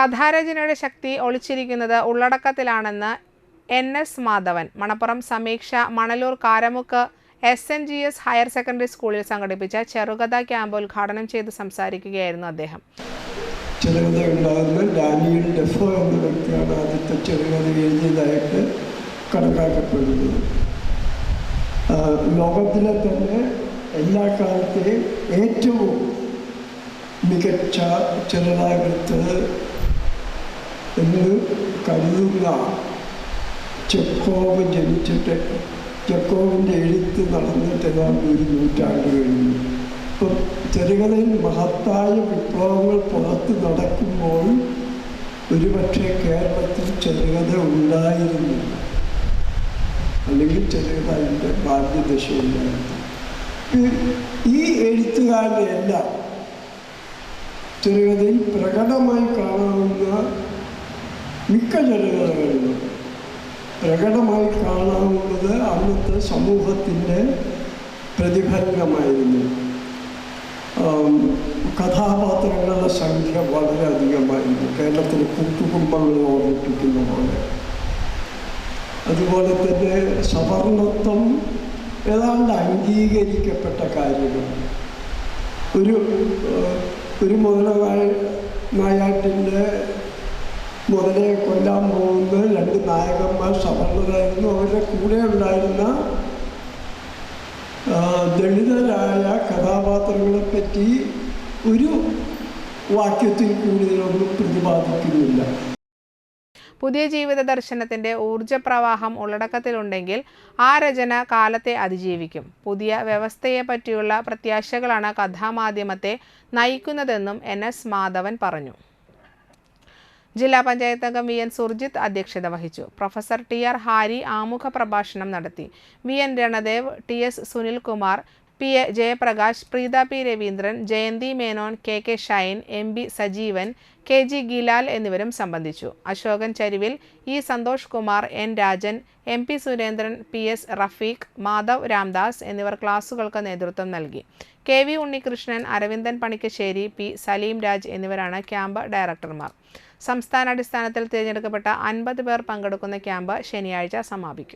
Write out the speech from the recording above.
കഥാരചനയുടെ ശക്തി ഒളിച്ചിരിക്കുന്നത് ഉള്ളടക്കത്തിലാണെന്ന് N S Madhavan. Manappuram Sameeksha Manalur Karamukku S N G S higher secondary സ്കൂളിൽ സംഘടിപ്പിച്ച ചെറുകഥ ക്യാമ്പ് ഉദ്ഘാടനം ചെയ്ത് സംസാരിക്കുകയായിരുന്നു അദ്ദേഹം. ചെറുകഥ ഡാനിയൽ ഡെഫോ എന്ന വ്യക്തിയാണ് ആദ്യത്തെ ചെറുകഥ എഴുതിയതായിട്ട് കണക്കാക്കപ്പെടുന്നത്. ലോകത്തിലെ തന്നെ എല്ലാ കാലത്തെയും ഏറ്റവും മികച്ച ചെറുതാകൃത്ത് എന്ന് കരുതുന്ന ചെക്കോവ് ജനിച്ചിട്ട് ചെക്കോവിന്റെ എഴുത്ത് നടന്നിട്ട് ഏതാണ്ട് ഒരു നൂറ്റാണ്ട് കഴിഞ്ഞു. ഇപ്പം ചെറുകഥയിൽ മഹത്തായ വിപ്ലവങ്ങൾ പുറത്ത് നടക്കുമ്പോൾ ഒരുപക്ഷെ കേരളത്തിൽ ചെറുകഥ ഉണ്ടായിരുന്നില്ല അല്ലെങ്കിൽ ചെറുകഥ അതിന്റെ ബാധ്യദശയില്ലായിരുന്നു ഈ- ഈ എഴുത്തുകാരുടെ എല്ലാം ചെറുകഥയിൽ പ്രകടമായി കാണാവുന്ന മിക്ക ജനതകളിലും പ്രകടമായി കാണാവുന്നത് അന്നത്തെ സമൂഹത്തിന്റെ പ്രതിഫലനമായിരുന്നു. കഥാപാത്രങ്ങളുടെ സംഖ്യ വളരെ അധികമായിരുന്നു. കേരളത്തിലെ കൂട്ടുകുടുംബങ്ങൾ ഓർമ്മിപ്പിക്കുന്ന പോലെ. അതുപോലെ തന്നെ സവർണത്വം ഏതാണ്ട് അംഗീകരിക്കപ്പെട്ട കാര്യമാണ് ഒരു ഒരു മുതലനായ നായാട്ടിന്റെ മുതലയെ കൊല്ലാൻ പോകുന്ന രണ്ട് നായകന്മാർ സവർണരായിരുന്നു. അവരുടെ കൂടെ ഉണ്ടായിരുന്ന ദളിതരായ കഥാപാത്രങ്ങളെ പറ്റി ഒരു വാക്യത്തിൽ കൂടുതലൊന്നും പ്രതിപാദിക്കുന്നില്ല. പുതിയ ജീവിത ദർശനത്തിന്റെ ഊർജപ്രവാഹം ഉള്ളടക്കത്തിലുണ്ടെങ്കിൽ ആ രചന കാലത്തെ അതിജീവിക്കും. പുതിയ വ്യവസ്ഥയെ പറ്റിയുള്ള പ്രത്യാശകളാണ് കഥാമാധ്യമത്തെ നയിക്കുന്നതെന്നും എൻ എസ് മാധവൻ പറഞ്ഞു. ജില്ലാ പഞ്ചായത്ത് അംഗം വി എൻ സുർജിത്ത് അധ്യക്ഷത വഹിച്ചു. പ്രൊഫസർ ടി ആർ ഹാരി ആമുഖ പ്രഭാഷണം നടത്തി. V N Ranadev T S Sunilkumar P A Jayaprakash Preetha P Raveendran Jayanthi Menon K K Shine M B Sajeevan K G Gilal എന്നിവരും സംബന്ധിച്ചു. Ashokan Charivil E Santhosh Kumar N Rajan M P Surendran P S Rafeeq Madhav Ramdas എന്നിവർ ക്ലാസുകൾക്ക് നേതൃത്വം നൽകി. K V Unnikrishnan Aravindan Panikkassery P Saleem Raj എന്നിവരാണ് camp ഡയറക്ടർമാർ. സംസ്ഥാനാടിസ്ഥാനത്തിൽ തിരഞ്ഞെടുക്കപ്പെട്ട അൻപത് പേർ പങ്കെടുക്കുന്ന ക്യാമ്പ് ശനിയാഴ്ച സമാപിക്കും.